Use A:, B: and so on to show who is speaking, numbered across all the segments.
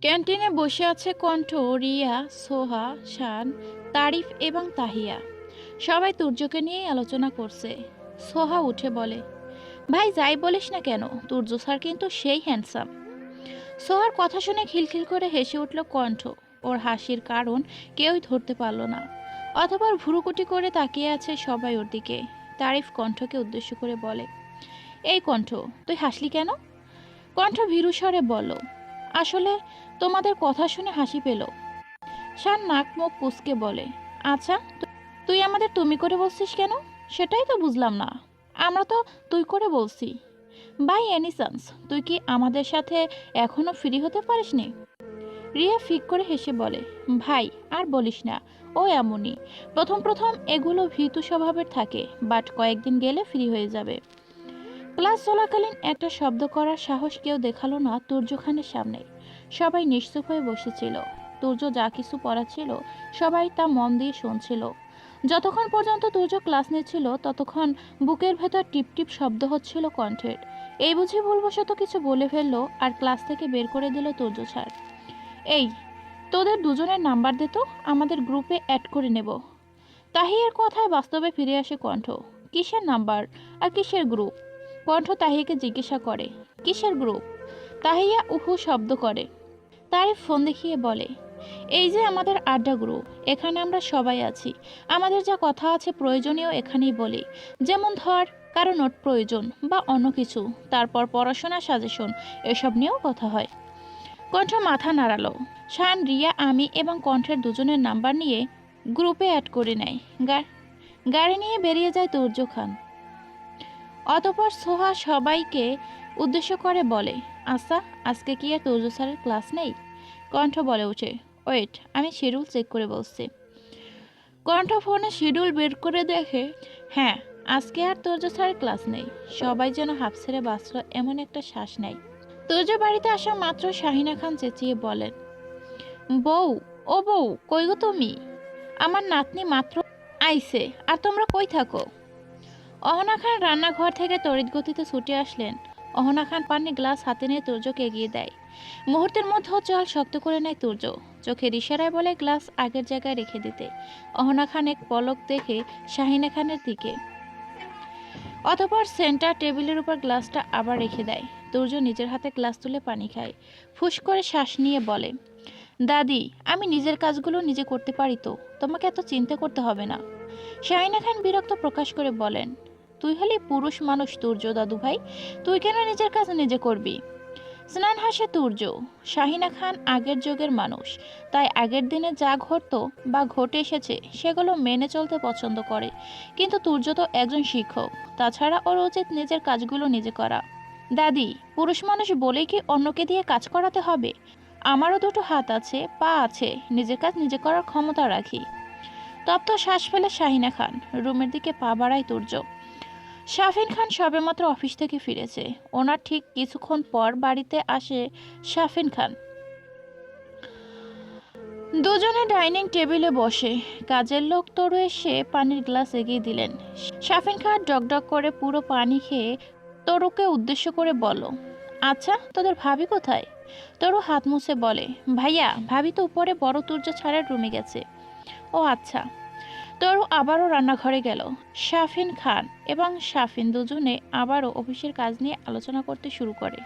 A: ক্যান্টিনে বসে আছে কণ্ঠ, রিয়া, সোহা, শান, তারিফ এবং তাহিয়া। সবাই তুর্যকে নিয়েই আলোচনা করছে। সোহা উঠে বলে, ভাই, যাই বলিস না কেন, তুর্য স্যার কিন্তু সেই হ্যান্ডসাম সোহার কথা শুনে খিলখিল করে হেসে উঠল কণ্ঠ। ওর হাসির কারণ কেউই ধরতে পারল না। অথবা ভুরুকুটি করে তাকিয়ে আছে সবাই ওর দিকে। তারিফ কণ্ঠকে উদ্দেশ্য করে বলে, এই কণ্ঠ, তুই হাসলি কেন? কণ্ঠ ভীরু বলো আসলে তোমাদের কথা শুনে হাসি পেল। শান নাক মুখ কুচকে বলে আচ্ছা তুই আমাদের তুমি করে বলছিস কেন? সেটাই তো বুঝলাম না। আমরা তো তুই করে বলছি। বাই এনি চান্স তুই কি আমাদের সাথে এখনও ফ্রি হতে পারিসনি? রিয়া ফিক করে হেসে বলে, ভাই, আর বলিস না, ও এমনই। প্রথম প্রথম এগুলো ভীতু স্বভাবের থাকে, বাট কয়েকদিন গেলে ফ্রি হয়ে যাবে। ক্লাস চলাকালীন একটা শব্দ করার সাহস কেউ দেখাল না তুর্য খানের সামনে। সবাই নিশ্চুপ হয়ে বসেছিল। তুর্য যা কিছু পড়াচ্ছিল সবাই তা মন দিয়ে শুনছিল। যতক্ষণ পর্যন্ত তুর্য ক্লাস নিচ্ছিল, ততক্ষণ বুকের ভেতর টিপ টিপ শব্দ হচ্ছিল কণ্ঠের। এই বুঝে ভুলবশত কিছু বলে ফেলল আর ক্লাস থেকে বের করে দিল তুর্য ছাড় এই, তোদের দুজনের নাম্বার দে তো, আমাদের গ্রুপে অ্যাড করে নেব। তাহিয়ার কথায় বাস্তবে ফিরে আসে কণ্ঠ। কিসের নাম্বার আর কিসের গ্রুপ? কণ্ঠ তাহিয়াকে জিজ্ঞাসা করে। কিসের গ্রুপ? তাহিয়া উহু শব্দ করে। তার ফোন দেখিয়ে বলে, এই যে আমাদের আড্ডা গ্রুপ, এখানে আমরা সবাই আছি। আমাদের যা কথা আছে প্রয়োজনীয় এখানেই বলি। যেমন ধর, কারও নোট প্রয়োজন বা অন্য কিছু, তারপর পড়াশোনা সাজেশন, এসব নিয়েও কথা হয়। কণ্ঠ মাথা নাড়ালো। শান, রিয়া, আমি এবং কণ্ঠের দুজনের নাম্বার নিয়ে গ্রুপে অ্যাড করে নেয়। গাড়ি নিয়ে বেরিয়ে যায় তুর্য খান। অতপর সোহা সবাইকে উদ্দেশ্য করে বলে আচ্ছা আজকে কি আর তুর্য স্যারের ক্লাস নেই? কণ্ঠ বলে ওঠে, ওয়েট, আমি শিডিউল চেক করে বলছি। কণ্ঠ ফোনে শিডিউল বের করে দেখে হ্যাঁ আজকে আর তুর্য স্যারের ক্লাস নেই। সবাই যেন হাফ ছেড়ে বাঁচল এমন একটা শ্বাস নেই তুর্য বাড়িতে আসা মাত্র শাহিনা খান চেঁচিয়ে বলেন, বউ, ও বউ, কই গো তুমি? আমার নাতনি মাত্র আইছে, আর তোমরা কই থাকো? অহনা খান রান্নাঘর থেকে তড়িৎ গতিতে ছুটে আসলেন। অহনা খান পানি গ্লাস হাতে নিয়ে তুর্যকে এগিয়ে দেয়। মুহূর্তের মধ্যে জল শক্ত করে নেয় তুর্য। চোখের ইশারায় বলে গ্লাস আগের জায়গায় রেখে দিতে। অহনা খান এক পলক দেখে শাহিনা খানের দিকে। অতপর সেন্টার টেবিলের উপর গ্লাসটা আবার রেখে দেয়। তুর্য নিজের হাতে গ্লাস তুলে পানি খায়। ফুস করে শ্বাস নিয়ে বলে, দাদি, আমি নিজের কাজগুলো নিজে করতে পারি তো। তোমাকে এত চিন্তা করতে হবে না। শাহিনা খান বিরক্ত প্রকাশ করে বলেন তুই হলি পুরুষ মানুষ তুর্য দাদু ভাই তুই কেন নিজের কাজ নিজে করবি? স্নান হাসে তুর্য। শাহিনা খান আগের যুগের মানুষ। তাই আগের দিনে যা ঘটতো বা ঘটে এসেছে, সেগুলো মেনে চলতে পছন্দ করে। কিন্তু তুর্য তো একজন শিক্ষক। তাছাড়া ওর উচিত নিজের কাজগুলো নিজে করা। দাদি, পুরুষ মানুষ বলেই কি অন্যকে দিয়ে কাজ করাতে হবে? আমারও দুটো হাত আছে, পা আছে। নিজের কাজ নিজে করার ক্ষমতা রাখি। তপ্ত শ্বাস ফেলে শাহিনা খান। রুমের দিকে পা বাড়ায় তুর্য। শাফিন খান সবেমাত্র অফিস থেকে ফিরেছে। ওনার ঠিক কিছুক্ষণ পর বাড়িতে আসে শাফিন খান। দুজনে ডাইনিং টেবিলে বসে। কাজের লোক তরু এসে পানির গ্লাস এগিয়ে দিলেন। শাফিন খান ডকডক করে পুরো পানি খেয়ে তরুকে উদ্দেশ্য করে বলল আচ্ছা তোদের ভাবি কোথায়? তরু হাত মুছে বলে, ভাইয়া, ভাবি তো উপরে বড় তুর্য ছাড়ের রুমে গেছে। ও আচ্ছা। তরু আবারও রান্নাঘরে গেল। শাফিন খান এবং শাফিন দুজনে আবারও অফিসের কাজ নিয়ে আলোচনা করতে শুরু করে।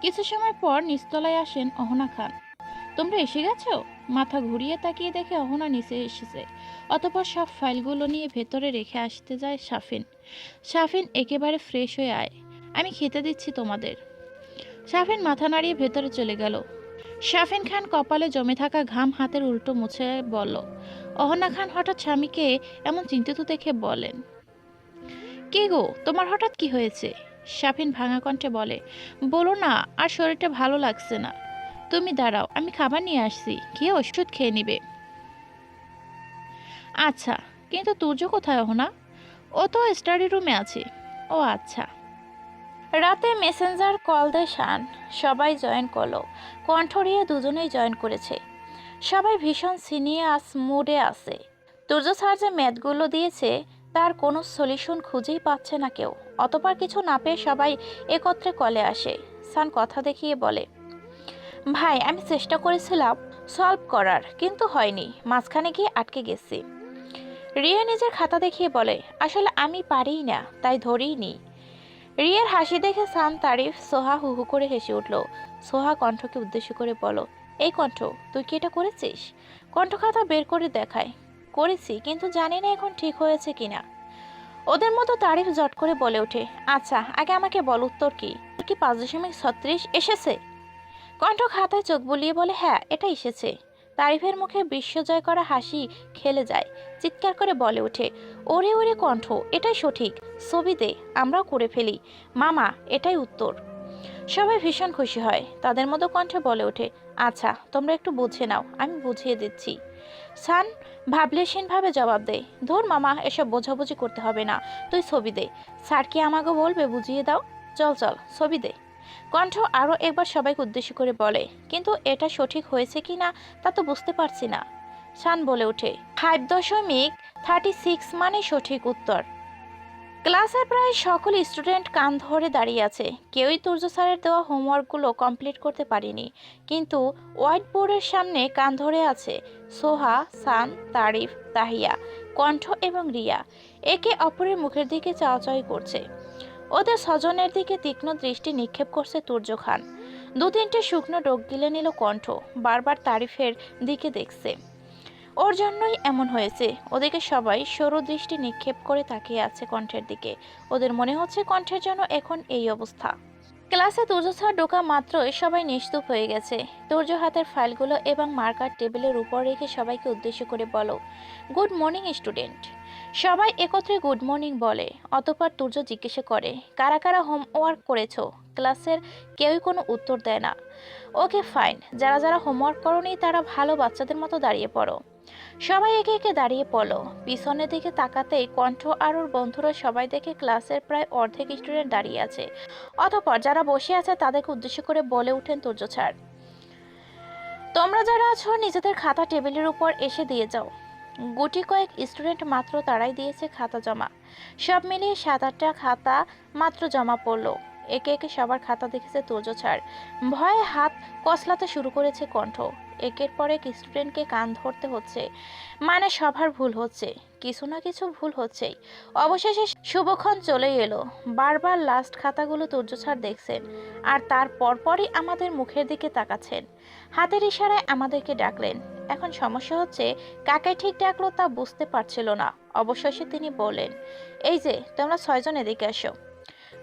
A: কিছু সময় পর নিচতলায় আসেন অহনা খান। তোমরা এসে গেছো? মাথা ঘুরিয়ে তাকিয়ে দেখে অহনা নিচে এসেছে। অতপর সব ফাইলগুলো নিয়ে ভেতরে রেখে আসতে যায় শাফিন। শাফিন একেবারে ফ্রেশ হয়ে আয়। আমি খেতে দিচ্ছি তোমাদের। শাফিন মাথা নাড়িয়ে ভেতরে চলে গেল। শাফিন খান কপালে জমে থাকা ঘাম হাতের উল্টো মুছে বলল, অহনা খান হঠাৎ স্বামীকে এমন চিন্তিত দেখে বলেন, কে গো, তোমার হঠাৎ কি হয়েছে? শাফিন ভাঙা কণ্ঠে বলে, বলো না, আর শরীরটা ভালো লাগছে না। তুমি দাঁড়াও, আমি খাবার নিয়ে আসছি খেয়ে ওষুধ খেয়ে নিবে। আচ্ছা কিন্তু তুর্য কোথায় অহনা? ও তো স্টাডি রুমে আছে। ও আচ্ছা। রাতে মেসেঞ্জার কল দেয় শান। সবাই জয়েন করল। কণ্ঠরিয়ে দুজনেই জয়েন করেছে। সবাই ভীষণ সিনিয়াস মুডে আছে। তুর্য স্যার যে ম্যাথগুলো দিয়েছে, তার কোনো সলিউশন খুঁজেই পাচ্ছে না কেউ। অতপর কিছু না পেয়ে সবাই একত্রে কলে আসে। সান কথা দেখিয়ে বলে, ভাই, আমি চেষ্টা করেছিলাম সলভ করার, কিন্তু হয়নি। মাঝখানে গিয়ে আটকে গেছি। রিয়া নিজের খাতা দেখিয়ে বলে, আসলে আমি পারিই না, তাই ধরেই নি। রিয়ার হাসি দেখে সান তারিফ সোহা হু হু করে হেসে উঠল। সোহা কণ্ঠকে উদ্দেশ্য করে বলো এই কণ্ঠ, তুই কি এটা করেছিস? কণ্ঠ খাতা বের করে দেখায়, করেছি, কিন্তু জানি না এখন ঠিক হয়েছে কিনা। ওদের মতো তারিফ জট করে বলে ওঠে আচ্ছা আগে আমাকে বল, উত্তর কি? কি পাঁচ দশমিক ছত্রিশ এসেছে? কণ্ঠ খাতায় চোখ বুলিয়ে বলে হ্যাঁ এটা এসেছে। তারিফের মুখে বিশ্বজয় করা হাসি খেলে যায়, চিৎকার করে বলে ওঠে ওরে ওরে কণ্ঠ, এটাই সঠিক। ছবি দে আমরাও করে ফেলি। মামা, এটাই উত্তর। সবাই ভীষণ খুশি হয়। তাদের মতো কণ্ঠে বলে ওঠে আচ্ছা তোমরা একটু বুঝে নাও, আমি বুঝিয়ে দিচ্ছি। সান ভাবলেশীনভাবে জবাব দেয়, ধর মামা, এসব বোঝাবুঝি করতে হবে না, তুই ছবি দে। স্যার কি আমাকে বলবে বুঝিয়ে দাও? চল চল, ছবি দে। কণ্ঠ আরও একবার সবাইকে উদ্দেশ্য করে বলে, কিন্তু এটা সঠিক হয়েছে কি না, তা তো বুঝতে পারছি না। শান বলে ওঠে। ফাইভ দশমিক থার্টি সিক্স মানে সঠিক উত্তর। ক্লাসে প্রায় সকল স্টুডেন্ট কান ধরে দাঁড়িয়ে আছে। কেউই তুর্য স্যারের দেওয়া হোমওয়ার্কগুলো কমপ্লিট করতে পারেনি। কিন্তু হোয়াইট বোর্ডের সামনে কান ধরে আছে সোহা, সান, তারিফ, তাহিয়া, কণ্ঠ এবং রিয়া। একে অপরের মুখের দিকে চাওয়াচাওয়ি করছে। ওদের স্বজনের দিকে তীক্ষ্ণ দৃষ্টি নিক্ষেপ করছে তুর্য খান। দু তিনটে শুকনো ডোক গিলে নিল কণ্ঠ। বারবার তারিফের দিকে দেখছে। ওর জন্যই এমন হয়েছে। ওদেরকে সবাই সরু দৃষ্টি নিক্ষেপ করে তাকিয়ে আছে কণ্ঠের দিকে। ওদের মনে হচ্ছে কণ্ঠের জন্য এখন এই অবস্থা। ক্লাসে তুর্য স্যার ঢোকা মাত্রই সবাই নিস্তুপ হয়ে গেছে। তুর্য হাতের ফাইলগুলো এবং মার্কার টেবিলের উপর রেখে সবাইকে উদ্দেশ্য করে বলো, গুড মর্নিং, স্টুডেন্ট। সবাই একত্রে গুড মর্নিং বলে। অতপর তুর্য জিজ্ঞেস করে, কারা কারা হোমওয়ার্ক করেছ? ক্লাসের কেউই কোনো উত্তর দেয় না। Okay, fine. যারা যারা হোমওয়ার্ক করনি, তারা ভালো বাচ্চাদের মতো দাঁড়িয়ে পড়ো। সবাই একে একে দাঁড়িয়ে পড়ল। পিছনের দিকে তাকাতেই কণ্ঠ আর ওর বন্ধুরা সবাই দেখে ক্লাসের প্রায় অর্ধেক স্টুডেন্ট দাঁড়িয়ে আছে। অতপর যারা বসে আছে তাদেরকে উদ্দেশ্য করে বলে উঠেন তুর্য ছাড় তোমরা যারা আছো, নিজেদের খাতা টেবিলের উপর এসে দিয়ে যাও। গুটি কয়েক স্টুডেন্ট মাত্র তারাই দিয়েছে খাতা জমা। সব মিলিয়ে সাত আটটা খাতা মাত্র জমা পড়ল। একে একে সবার খাতা দেখেছে তোজ ছাড় ভয়ে হাত কসলাতে শুরু করেছে কণ্ঠ। একের পর এক স্টুডেন্টকে কান ধরতে হচ্ছে। মানে সবার ভুল হচ্ছে। কিছু না কিছু ভুল হচ্ছেই। অবশেষে শুভক্ষণ চলে এলো। বারবার লাস্ট খাতাগুলো তুর্য ছাড় দেখছেন। আর তার পরপরই আমাদের মুখের দিকে তাকাচ্ছেন। হাতের ইশারায় আমাদেরকে ডাকলেন। এখন সমস্যা হচ্ছে, কাকে ঠিক ডাকলো তা বুঝতে পারছিল না। অবশেষে তিনি বললেন, এই যে, তোমরা ছয়জন এদিকে আসো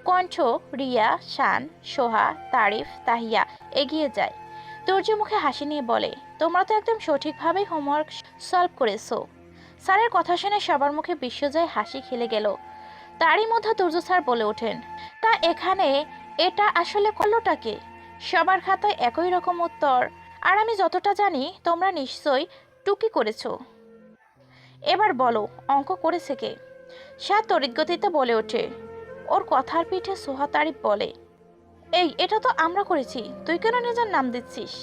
A: কণ্ঠ, রিয়া, শান, সোহা, তারিফ, তাহিয়া, এগিয়ে যায় তুর্য মুখে হাসি নিয়ে বলে, তোমরা তো একদম সঠিকভাবেই হোমওয়ার্ক সলভ করেছ। স্যারের কথা শুনে সবার মুখে বিশ্বজয় হাসি খেলে গেল। তারই মধ্যে তুর্য স্যার বলে ওঠেন, তা এখানে এটা আসলে করলোটাকে সবার খাতায় একই রকম উত্তর, আর আমি যতটা জানি, তোমরা নিশ্চয়ই টুকি করেছ। এবার বলো, অঙ্ক করেছে কে? স্যার তড়িৎগতিতে বলে ওঠে, ওর কথার পিঠে সোহা তারিফ বলে। এই, এটা তো আমরা করেছি। তুই কেন নিজের নাম দিচ্ছিস?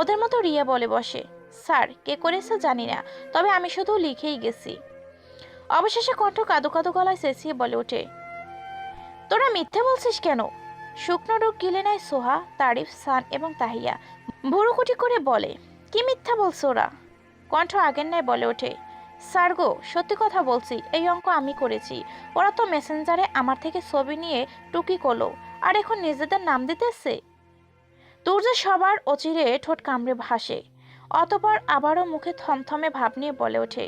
A: ওদের মতো রিয়া বলে বসে। স্যার, কে করেছে জানি না, তবে আমি শুধু লিখেই গেছি। অবশেষে কণ্ঠ কাদো কাদো গলায় চেঁচিয়ে বলে ওঠে, তোরা মিথ্যে বলছিস কেন? শুকনো রোগ গিলে নেয় সোহা, তারিফ, সান এবং তাহিয়া। ভুরুকুটি করে বলে, কি মিথ্যা বলছো ওরা? কণ্ঠ আগের ন্যায় বলে ওঠে, স্যার গো, সত্যি কথা বলছি, এই অঙ্ক আমি করেছি। ওরা তো মেসেঞ্জারে আমার থেকে ছবি নিয়ে টুকি করল। আর এখন নিজেদের নাম দিতেছে? তোর যে সবার অচিরে ঠোঁট কামড়ে ভাসে, অতপর আবারও মুখে থমথমে ভাব নিয়ে বলে ওঠে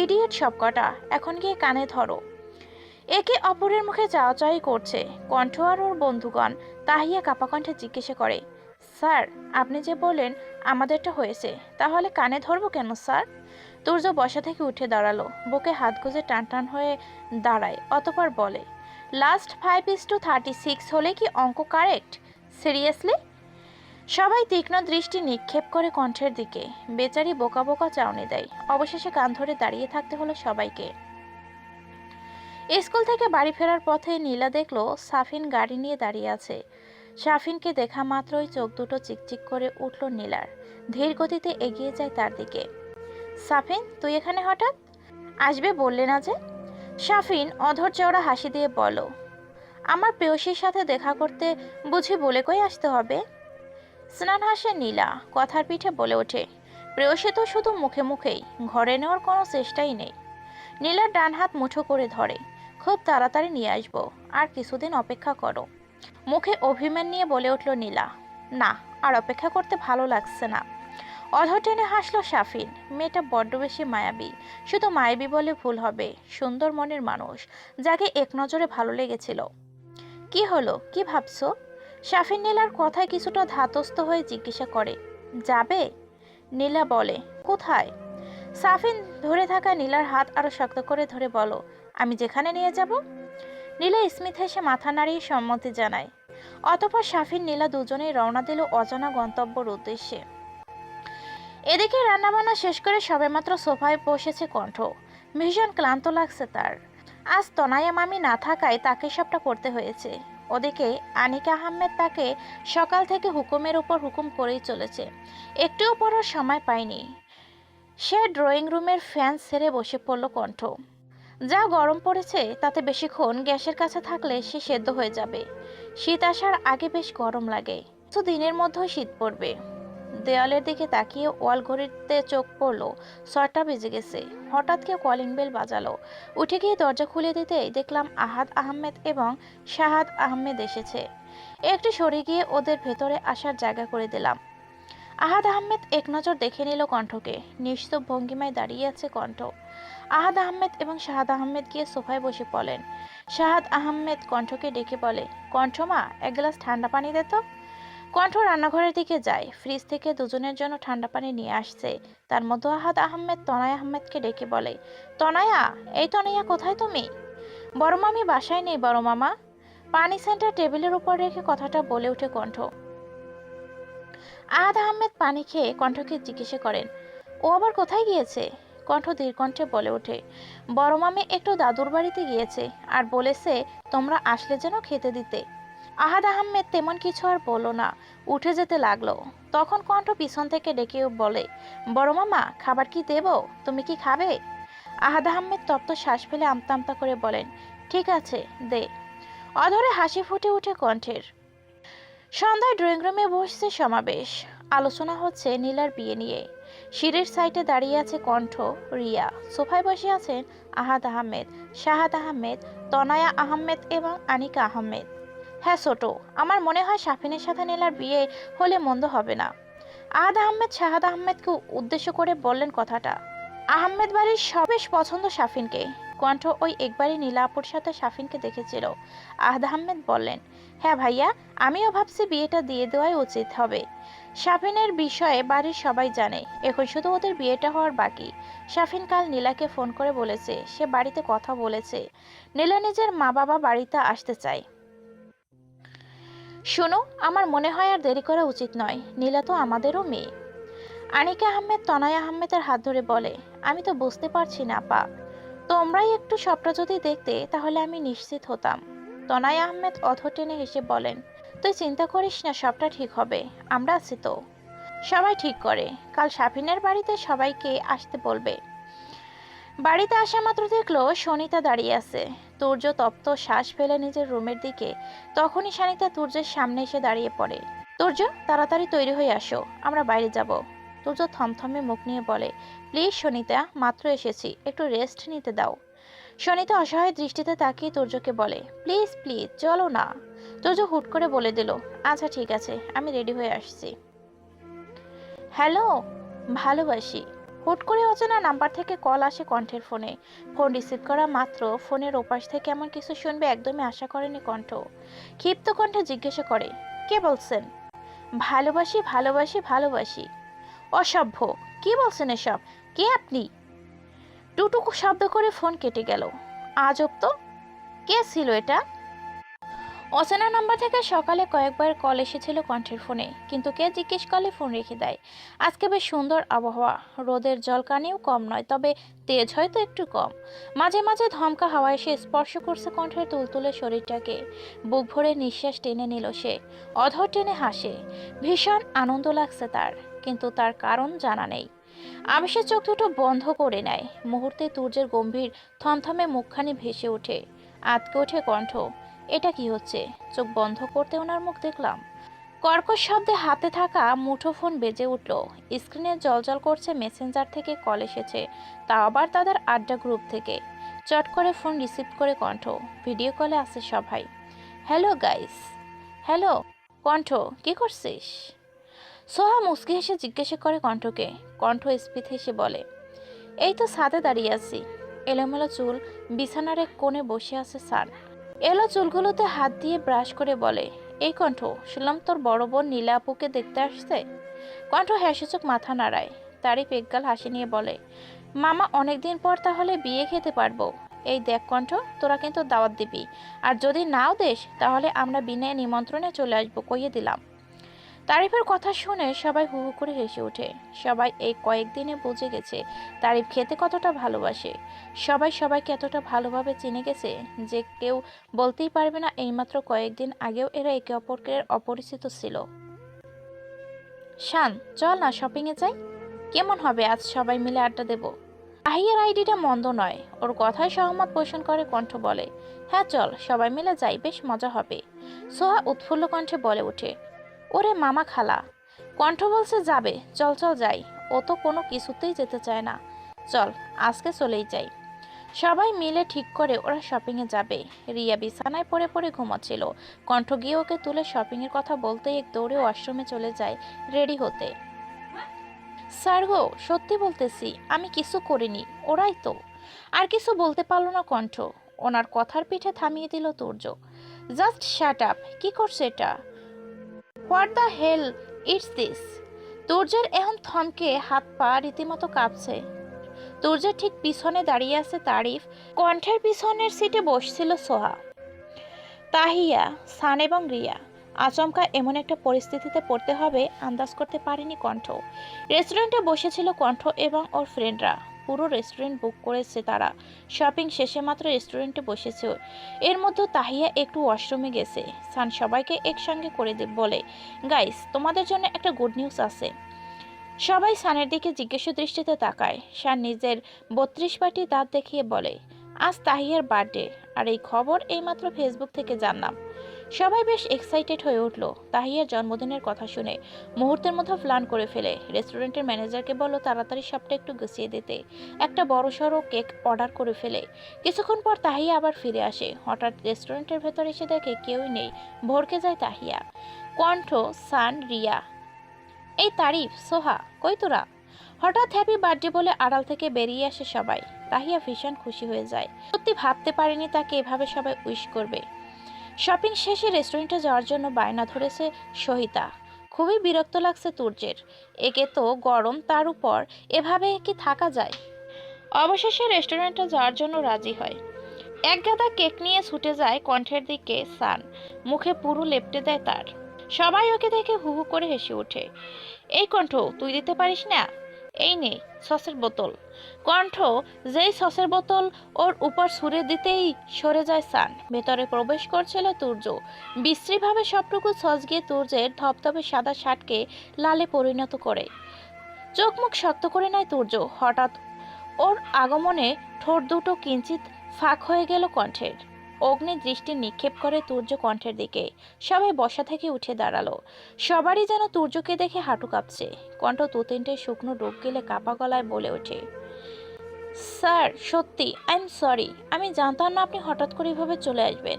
A: ইডিয়েট সবকটা, এখন গিয়ে কানে ধরো। একে অপরের মুখে চাওয়াচাই করছে, কণ্ঠ আর ওর বন্ধুগণ তাহিয়া কাপা কণ্ঠে জিজ্ঞেসে করে স্যার আপনি যে বলেন আমাদেরটা হয়েছে, তাহলে কানে ধরবো কেন স্যার তুর্য বসা থেকে উঠে দাঁড়াল, বুকে হাত গুজে টান টান হয়ে দাঁড়ায়, অতপর বলে last five is two thirty six হলে কি অঙ্ক কারেক্ট সিরিয়াসলি সবাই তীক্ষ্ণ দৃষ্টি নিক্ষেপ করে কণ্ঠের দিকে। বেচারি বোকা বোকা চাউনি দেয়। অবশেষে কান ধরে দাঁড়িয়ে থাকতে হলো সবাইকে। স্কুল থেকে বাড়ি ফেরার পথে নীলা দেখল সাফিন গাড়ি নিয়ে দাঁড়িয়ে আছে। সাফিনকে দেখা মাত্রই চোখ দুটো চিকচিক করে উঠল নীলার। ধীর গতিতে এগিয়ে যায় তার দিকে। সাফিন, তুই এখানে হঠাৎ? আসবে বললে না যে। সাফিন অধর চওড়া হাসি দিয়ে বলো আমার প্রেয়সীর সাথে দেখা করতে বুঝি বলে কই আসতে হবে? স্নান হাসে নীলা, কথার পিঠে বলে ওঠে, প্রেয়সী তো শুধু মুখে মুখেই, ঘরে নেওয়ার কোনো চেষ্টাই নেই। নীলার ডান হাত মুঠো করে ধরে, খুব তাড়াতাড়ি নিয়ে আসব, আর কিছুদিন অপেক্ষা করো। মুখে অভিমান নিয়ে বলে উঠল নীলা, না, আর অপেক্ষা করতে ভালো লাগছে না। অধর টেনে হাসলো সাফিন মেয়েটা বড্ড বেশি মায়াবী। শুধু মায়াবী বলে ভুল হবে, সুন্দর মনের মানুষ, যাকে এক নজরে ভালো লেগেছিল। কি হলো? কি ভাবছ? সাফিন নীলার কথায় কিছুটা ধাতস্থ হয়ে জিজ্ঞাসা করে। যাবে? নীলা বলে, কোথায়? সাফিন ধরে থাকা নীলার হাত আরও শক্ত করে ধরে বলো, আমি যেখানে নিয়ে যাব? নীলা স্মিথ হেসে মাথা নাড়িয়ে সম্মতি জানায়। অতপর সাফিন নীলা দুজনেই রওনা দিল অজানা গন্তব্যর উদ্দেশ্যে। এদিকে রান্নাবান্না শেষ করে সবেমাত্র সোফায় বসেছে কণ্ঠ। ভীষণ ক্লান্ত লাগছে তার। আজ তনায়া মামি না থাকায় তাকে সবটা করতে হয়েছে। ওদিকে আনিকা আহমেদ তাকে সকাল থেকে হুকুমের উপর হুকুম করেই চলেছে। একটুও পড়ার সময় পায়নি। সে ড্রয়িং রুমের ফ্যান ছেড়ে বসে পড়ল কণ্ঠ। যা গরম পড়েছে, তাতে বেশিক্ষণ গ্যাসের কাছে থাকলে সে সেদ্ধ হয়ে যাবে। শীত আসার আগে বেশ গরম লাগে। তো দিনের মধ্যেও শীত পড়বে। দেওয়ালের দিকে তাকিয়ে ওয়াল ঘড়িতে চোখ পড়ল। ছটা বেজে গেছে। হঠাৎ কেউ কলিং বেল বাজালো। উঠে গিয়ে দরজা খুলে দিতেই দেখলাম আহাদ আহমেদ এবং শাহাদ আহমেদ এসেছে। একটু সরে গিয়ে ওদের ভেতরে আসার জায়গা করে দিলাম। আহাদ আহমেদ এক নজর দেখে নিল কণ্ঠকে। নিস্তব ভঙ্গিমায় দাঁড়িয়ে আছে কণ্ঠ। আহাদ আহমেদ এবং শাহাদ আহমেদ গিয়ে সোফায় বসে পড়লেন। শাহাদ আহমেদ কণ্ঠকে ডেকে বলে কণ্ঠমা এক গ্লাস ঠান্ডা পানি দে তো। কণ্ঠ রান্নাঘরের দিকে যায়। ফ্রিজ থেকে দুজনের জন্য ঠান্ডা পানি নিয়ে আসছে। তার মধ্যে আহাদ আহমেদ তনয় আহমেদকে ডেকে বলে, তনয়া, এই তনয়া, কোথায় তুমি? বড় মামি বাসায় নেই, বড় মামা। পানি সেন্টার টেবিলের উপর রেখে কথাটা বলে ওঠে কণ্ঠ। আহাদ আহমেদ পানি খেয়ে কণ্ঠকে জিজ্ঞেস করেন, ও আবার কোথায় গিয়েছে? কণ্ঠ দীর্ঘণ্ঠে বলে ওঠে, বড় মামি একটু দাদুর বাড়িতে গিয়েছে, আর বলেছে তোমরা আসলে যেন খেতে দিতে। আহাদ আহমেদ তেমন কিছু আর বলল না। উঠে যেতে লাগল। তখন কণ্ঠ পিছন থেকে ডেকে বলে, বড় মামা, খাবার কি দেব? তুমি কি খাবে? আহাদ আহমেদ তপ্ত শ্বাস ফেলে আমতা আমতা করে বলেন, ঠিক আছে, দে। অধরে হাসি ফুটে উঠে কণ্ঠের, সন্ধ্যায় ড্রয়িং রুমে বসছে সমাবেশ। আলোচনা হচ্ছে নীলার বিয়ে নিয়ে। সিঁড়ির সাইডে দাঁড়িয়ে আছে কণ্ঠ, রিয়া। সোফায় বসে আছেন আহাদ আহমেদ, শাহাদ আহমেদ, তনায়া আহমেদ এবং আনিকা আহমেদ। হ্যাঁ ছোট। আমার মনে হয় সাফিনের সাথে নীলার বিয়ে হলে মন্দ হবে না। আহাদ আহমেদ শাহাদ আহমেদকে উদ্দেশ্য করে বললেন কথাটা। আহমেদ বাড়ির সবেশ পছন্দ সাফিনকে কণ্ঠ ওই একবারই নীলাপুর সাথে সাফিনকে দেখেছিল। আহাদ আহমেদ বললেন হ্যাঁ ভাইয়া, আমিও ভাবছি বিয়েটা দিয়ে দেওয়াই উচিত হবে। সাফিনের বিষয়ে বাড়ির সবাই জানে, এখন শুধু ওদের বিয়েটা হওয়ার বাকি। সাফিন কাল নীলাকে ফোন করে বলেছে, সে বাড়িতে কথা বলেছে। নীলা নিজের মা বাবা বাড়িতে আসতে চায়। শোনো, আমার মনে হয় আর দেরি করা উচিত নয়। নীলা তো আমাদেরও মেয়ে। আনিকা আহমেদ তনয় আহমেদের হাত ধরে বলে, আমি তো বুঝতে পারছি না পা তোমরাই একটু সবটা যদি দেখতে, তাহলে আমি নিশ্চিত হতাম। তনয় আহমেদ অধ টেনে হেসে বলেন, তুই চিন্তা করিস না, সবটা ঠিক হবে। আমরা আছি তো। সবাই ঠিক করে। কাল সাফিনের বাড়িতে সবাইকে আসতে বলবে। বাড়িতে আসা মাত্র দেখল সনিতা দাঁড়িয়ে আছে। তুর্য তপ্ত শ্বাস ফেলে নিজের রুমের দিকে, তখনই সানিতা তুর্যের সামনে এসে দাঁড়িয়ে পড়ে। তুর্য তাড়াতাড়ি তৈরি হয়ে আসো, আমরা বাইরে যাব। তুর্য থমথমে মুখ নিয়ে বলে, প্লিজ সনিতা, মাত্র এসেছি, একটু রেস্ট নিতে দাও। সনিতা অসহায় দৃষ্টিতে তাকিয়ে তুর্যকে বলে, প্লিজ প্লিজ, চলো না। তুর্য হুট করে বলে দিল আচ্ছা ঠিক আছে, আমি রেডি হয়ে আসছি। হ্যালো, ভালোবাসি। হুট করে অচেনা নাম্বার থেকে কল আসে কণ্ঠের ফোনে। ফোন রিসিভ করা মাত্র ফোনের ওপাশ থেকে এমন কিছু শুনবে একদমই আশা করেনি কণ্ঠ। ক্ষিপ্ত কণ্ঠে জিজ্ঞাসা করে, কে বলছেন? ভালোবাসি ভালোবাসি ভালোবাসি। অসভ্য, কি বলছেন এসব? কে আপনি? টুটুকু শব্দ করে ফোন কেটে গেল। আজব তো? কে ছিল এটা? অচেনা নাম্বার থেকে সকালে কয়েকবার কল এসেছিল কণ্ঠের ফোনে, কিন্তু কে জিজ্ঞেস করলে ফোন রেখে দেয়। আজকে বেশ সুন্দর আবহাওয়া, রোদের জলকানিও কম নয়, তবে তেজ হয়তো একটু কম। মাঝে মাঝে ধমকা হাওয়া এসে স্পর্শ করছে কণ্ঠের তুলতুলে শরীরটাকে। বুক ভরে নিঃশ্বাস টেনে নিল সে, অধর টেনে হাসে। ভীষণ আনন্দ লাগছে তার, কিন্তু তার কারণ জানা নেই। আবেশের চোখ দুটো বন্ধ করে নেয়, মুহূর্তে তুর্যের গম্ভীর থমথমে মুখখানি ভেসে ওঠে। আতকে ওঠে কণ্ঠ। এটা কি হচ্ছে? চোখ বন্ধ করতে ওনার মুখ দেখলাম। কর্কশ শব্দে হাতে থাকা মুঠোফোন বেজে উঠল। স্ক্রিনে জলজল করছে মেসেঞ্জার থেকে কল এসেছে। তা আবার তাদের আড্ডা গ্রুপ থেকে। চট করে ফোন রিসিভ করে কণ্ঠ। ভিডিও কলে আছে সবাই। Hello guys. হ্যালো, কণ্ঠ, কি করছিস? সোহা মুসকি হেসে জিজ্ঞাসা করে কণ্ঠকে। কণ্ঠ স্পিত হেসে বলে, এই তো ছাদে দাঁড়িয়ে আছি। এলোমেলো চুল বিছানার এক কোণে বসে আছে স্যার এলো চুলগুলোতে হাত দিয়ে ব্রাশ করে বলে, এই কণ্ঠ, শুনলাম তোর বড় বোন নীলা আপুকে দেখতে আসছে? কণ্ঠ হ্যাসূচক মাথা নাড়ায়। তারই পেগাল হাসি নিয়ে বলে, মামা, অনেকদিন পর তাহলে বিয়ে খেতে পারব। এই দেখ কণ্ঠ, তোরা কিন্তু দাওয়াত দিবি। আর যদি নাও দেশ তাহলে আমরা বিনা নিমন্ত্রণে চলে আসব, কইয়ে দিলাম। তারিফের কথা শুনে সবাই হু হু করে হেসে ওঠে। সবাই এই কয়েকদিনে বুঝে গেছে তারিফ খেতে কতটা ভালোবাসে। সবাই সবাইকে এতটা ভালোভাবে চিনে গেছে যে কেউ বলতেই পারবে না এইমাত্র কয়েকদিন আগেও এরা একে অপরকে অপরিচিত ছিল। শান, চল না শপিংয়ে যাই। কেমন হবে? আজ সবাই মিলে আড্ডা দেব। আহিয়ার আইডিটা মন্দ নয়। ওর কথায় সহমত পোষণ করে কণ্ঠ বলে হ্যাঁ চল, সবাই মিলে যাই, বেশ মজা হবে। সোহা উৎফুল্ল কণ্ঠে বলে ওঠে ওরে মামা খালা, কণ্ঠ বলছে যাবে, চল চল যাই। ও তো কোনো কিছুতেই যেতে চায় না। চল, আজকে চলেই যাই। সবাই মিলে ঠিক করে ওরা শপিংয়ে যাবে। রিয়া বিছানায় পড়ে পড়ে ঘুমাচ্ছিল। কণ্ঠ গিয়ে ওকে তুলে শপিংয়ের কথা বলতেই এক দৌড়ে ওয়াশরুমে চলে যায় রেডি হতে। স্যার গো, সত্যি বলতেছি, আমি কিছু করিনি, ওরাই তো। আর কিছু বলতে পারল না কণ্ঠ। ওনার কথার পিঠে থামিয়ে দিল তুর্য জাস্ট শ্যাট আপ কী করছে এটা? What the hell it's this? তুর্যের এখন থমকে হাত পা রীতিমতো কাঁপছে। তুর্যের ঠিক পিছনে দাঁড়িয়ে আছে তারিফ। কণ্ঠের পিছনের সিটে বসছিল সোহা। তাহিয়া, সান এবং রিয়া, আচমকা এমন একটা পরিস্থিতিতে পড়তে হবে, আন্দাজ করতে পারেনি কণ্ঠ। রেস্টুরেন্টে বসেছিল কণ্ঠ এবং ওর ফ্রেন্ডরা। পুরো রেস্টুরেন্ট বুক করেছে তারা। শপিং শেষে মাত্র রেস্টুরেন্টে বসেছে এর মধ্যে তাহিয়া একটু ওয়াশরুমে গেছে। সান সবাইকে একসঙ্গে করে বলে গাইস তোমাদের জন্য একটা গুড নিউজ আছে। সবাই সানের দিকে জিজ্ঞাসা দৃষ্টিতে তাকায়। সান নিজের বত্রিশ পাটি দাঁত দেখিয়ে বলে, আজ তাহিয়ার বার্থডে আর এই খবর এইমাত্র ফেসবুক থেকে জানলাম। সবাই বেশ এক্সাইটেড হয়ে উঠল। তাহিয়ার জন্মদিনের কথা শুনে মুহূর্তের মধ্যে প্ল্যান করে ফেলে। রেস্টুরেন্টের ম্যানেজারকে বলল, তাড়াতাড়ি সবটা একটু গুছিয়ে দিতে। একটা বড় সড়ো কেক অর্ডার করে ফেলে। কিছুক্ষণ পর তাহিয়া আবার ফিরে আসে। হঠাৎ রেস্টুরেন্টের ভেতর এসে দেখে কেউই নেই। ভরকে যায় তাহিয়া। কণ্ঠ, সান, রিয়া। এই তারিফ, সোহা, কই তোরা? হঠাৎ হ্যাপি বার্থডে বলে আড়াল থেকে বেরিয়ে আসে সবাই। তাহিয়া ভীষণ খুশি হয়ে যায়। সত্যি ভাবতে পারেনি তাকে এভাবে সবাই উইশ করবে। শপিং শেষে রেস্টুরেন্টে যাওয়ার জন্য বায়না ধরেছে সহিতা। খুবই বিরক্ত লাগছে তুর্যের। একে তো গরম, তার উপর। এভাবে কি থাকা যায়? অবশেষে রেস্টুরেন্টে যাওয়ার জন্য রাজি হয়। এক গাদা কেক নিয়ে ছুটে যায় কণ্ঠের দিকে সান। মুখে পুরো লেপটে দেয় তার। সবাই ওকে দেখে হু হু করে হেসে ওঠে। এই কণ্ঠ, তুই দিতে পারিস না? এই নে, সসের বোতল। কণ্ঠ, যেই সসের বোতল ওর উপর ছুঁড়ে দিতেই সরে যায় সান। ভেতরে প্রবেশ করছিল তুর্য। বিশ্রীভাবে সবটুকু সস গিয়ে তুর্যের ধপধপে সাদা শার্টকে লালে পরিণত করে। চোখ মুখ শক্ত করে নেয় তুর্য। হঠাৎ ওর আগমনে ঠোঁট দুটো কিঞ্চিত ফাঁক হয়ে গেল কণ্ঠের। অগ্নি দৃষ্টি নিক্ষেপ করে তুর্য কণ্ঠের দিকে। সবাই বসা থেকে উঠে দাঁড়াল। সবারই যেন তুর্যকে দেখে হাঁটু কাঁপছে। কণ্ঠ দু তিনটে শুকনো ডুব গেলে কাপা গলায় বলে ওঠে, স্যার, সত্যি, আই এম সরি। আমি জানতাম না আপনি হঠাৎ করে এভাবে চলে আসবেন।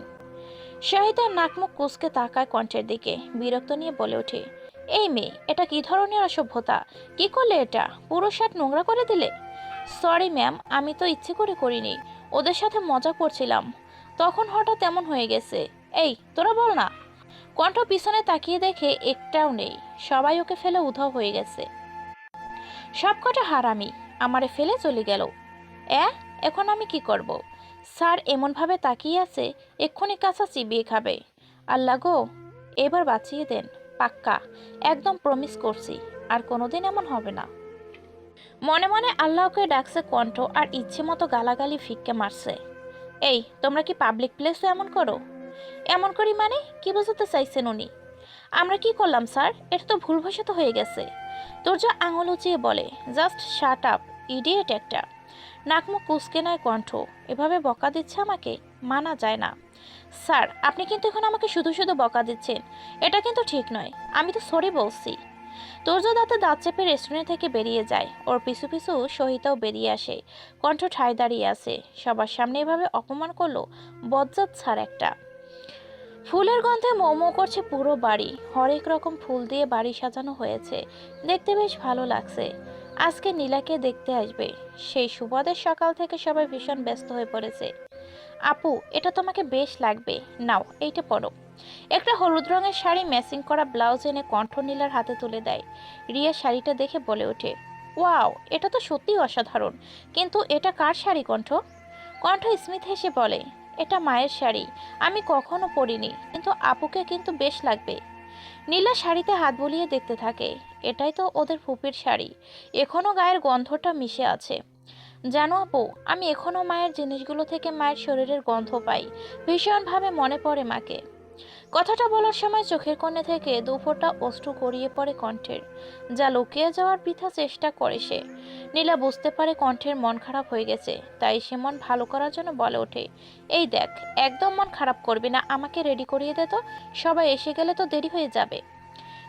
A: শাহিদার নাকমুখ কুচকে তাকায় কণ্ঠের দিকে, বিরক্ত নিয়ে বলে ওঠে, এই মেয়ে, এটা কি ধরনের অসভ্যতা? কি করলে এটা? পুরো শার্ট নোংরা করে দিলে? সরি, ম্যাম, আমি তো ইচ্ছে করে করিনি। ওদের সাথে মজা করছিলাম। তখন হঠাৎ এমন হয়ে গেছে। এই, তোরা বল না। কণ্ঠ পিছনে তাকিয়ে দেখে একটাও নেই। সবাই ওকে ফেলে উধাও হয়ে গেছে। সবকটা হারামি, আমারে ফেলে চলে গেল। অ্যা এখন আমি কি করব। স্যার এমনভাবে তাকিয়ে আছে, এক্ষুনি কাঁচা চিবিয়ে খাবে। আল্লাহ গো, এবার বাঁচিয়ে দেন, পাক্কা। একদম প্রমিস করছি, আর কোনোদিন এমন হবে না। মনে মনে আল্লাহকে ডাকছে কণ্ঠ আর ইচ্ছে মতো গালাগালি ফিক্কে মারছে। এই, তোমরা কি পাবলিক প্লেসে এমন করো? এমন করি মানে? কি বোঝাতে চাইছেন উনি? আমরা কি করলাম, স্যার? এটা তো ভুল ভুলবশত হয়ে গেছে। তোর যা আঙুল উঁচিয়ে বলে, জাস্ট শার্ট আপ, ইডিয়েট একটা। নাকমুখ কুসকে নয় কণ্ঠ। এভাবে বকা দিচ্ছে আমাকে? মানা যায় না। স্যার, আপনি কিন্তু এখন আমাকে শুধু শুধু বকা দিচ্ছেন। এটা কিন্তু ঠিক নয়। আমি তো সরি বলছি। তোর্য দাঁতে চেপে রেস্টুরেন্ট থেকে বেরিয়ে যায়। ওর পিছু পিছু সহিতাও বেরিয়ে আসে। কণ্ঠ ঠায় দাঁড়িয়ে আছে। সবার সামনে এভাবে অপমান করল? বজ্জাত ছাড় একটা। ফুলের গন্ধে মোমো করছে পুরো বাড়ি। হরেক রকম ফুল দিয়ে বাড়ি সাজানো হয়েছে। দেখতে বেশ ভালো লাগছে। আজকে নীলাকে দেখতে আসবে। সেই সুবাদের সকাল থেকে সবাই ভীষণ ব্যস্ত হয়ে পড়েছে। আপু, এটা তোমাকে বেশ লাগবে। নাও, এইটা পরো। একটা হলুদ রঙের শাড়ি ম্যাচিং করা ব্লাউজ এনে কণ্ঠ নীলার হাতে তুলে দেয়। রিয়া শাড়িটা দেখে বলে ওঠে, ওয়াও, এটা তো সত্যিই অসাধারণ। কিন্তু এটা কার শাড়ি, কণ্ঠ? কণ্ঠ স্মিথ হেসে বলে, এটা মায়ের শাড়ি, আমি কখনো পরিনি, কিন্তু আপুকে কিন্তু বেশ লাগবে। নীলা শাড়িতে হাত বুলিয়ে দেখতে থাকে, এটাই তো ওদের ফুপির শাড়ি এখনও গায়ের গন্ধটা মিশে আছে। জানো আপু, আমি এখনও মায়ের জিনিসগুলো থেকে মায়ের শরীরের গন্ধ পাই, ভীষণভাবে মনে পড়ে মাকে। কথাটা বলার সময় চোখের কোণে থেকে দুফোঁটা অশ্রু গড়িয়ে পড়ে কণ্ঠের, যা লুকিয়ে যাওয়ার বৃথা চেষ্টা করে সে। নীলা বুঝতে পারে কণ্ঠের মন খারাপ হয়ে গেছে, তাই সে মন ভালো করার জন্য বলে ওঠে, এই দেখ, একদম মন খারাপ করবি না, আমাকে রেডি করিয়ে দে তো, সবাই এসে গেলে তো দেরি হয়ে যাবে।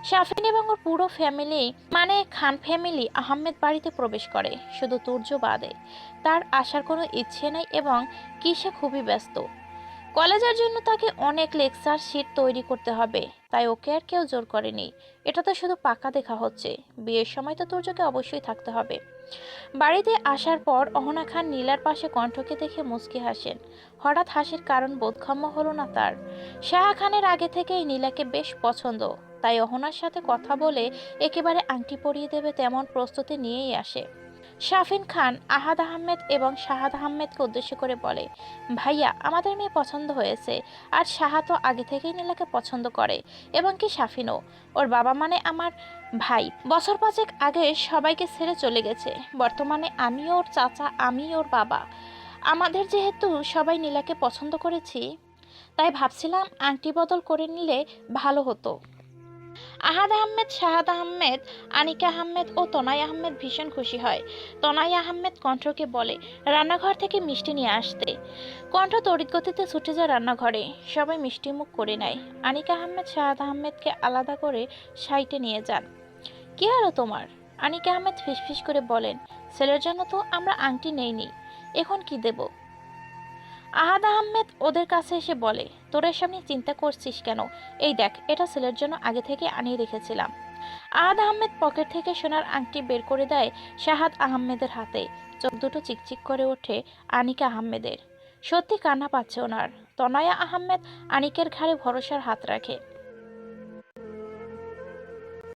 A: শাফিন এবং ওর পুরো ফ্যামিলি মানে খান ফ্যামিলি আহমেদ বাড়িতে প্রবেশ করে, শুধু তুর্য বাদে। তার আসার কোনো ইচ্ছে নেই এবং কি সে খুবই ব্যস্ত। কলেজের জন্য তাকে অনেক লেকচার শিট তৈরি করতে হবে, তাই ওকে আর কেউ জোর করেনি। এটা তো শুধু পাকা দেখা হচ্ছে। বিয়ের সময় তো তুর্যকে অবশ্যই থাকতে হবে। বাড়িতে আসার পর অহনা খান নীলার পাশে কণ্ঠকে দেখে মুচকি হাসেন। হঠাৎ হাসির কারণ বোধগম্য হলো না তার। শাহ খানের আগে থেকেই নীলাকে বেশ পছন্দ, তাই অহনার সাথে কথা বলে একেবারে আংটি পরিয়ে দেবে তেমন প্রস্তুতি নিয়েই আসে। শাফিন খান, আহাদ আহমেদ এবং শাহাদ আহমেদকে উদ্দেশ্য করে বলে, ভাইয়া, আমাদের মেয়ে পছন্দ হয়েছে আর শাহা তো আগে থেকেই নীলাকে পছন্দ করে, এবং কি শাফিনও? ওর বাবা মানে আমার ভাই। বছর পাঁচেক আগে সবাইকে ছেড়ে চলে গেছে। বর্তমানে আমি ওর চাচা আমি ওর বাবা। আমাদের যেহেতু সবাই নীলাকে পছন্দ করেছি, তাই ভাবছিলাম আংটি বদল করে নিলে ভালো হতো। আহাদ আহমেদ, শাহাদ আহমেদ, আনিকা আহমেদ ও তনাই আহমেদ ভীষণ খুশি হয়। তনাই আহমেদ কণ্ঠকে বলে, রান্নাঘর থেকে মিষ্টি নিয়ে আসতে। কণ্ঠ তড়িৎ গতিতে ছুটে যায় রান্নাঘরে। সবাই মিষ্টি মুখ করে নেয়। আনিকা আহমেদ, শাহাদ আহমেদকে আলাদা করে সাইটে নিয়ে যান। কি হলো তোমার? আনিকা আহমেদ ফিসফিস করে বলেন, ছেলের জন্য তো আমরা আংটি নেইনি। এখন কি দেব? আহাদ আহমেদ ওদের কাছে এসে বলে তোরা সামনে চিন্তা করছিস কেন? এই দেখ, এটা ছেলের জন্য আগে থেকে আনিয়ে রেখেছিলাম। আহাদ আহমেদ পকেট থেকে সোনার আংটি বের করে দেয় শাহাদ আহমেদের হাতে। চোখ দুটো চিকচিক করে ওঠে আনিকা আহমেদের। সত্যি কান্না পাচ্ছে ওনার। তনয়া আহমেদ আনিকের ঘাড়ে ভরসার হাত রাখে।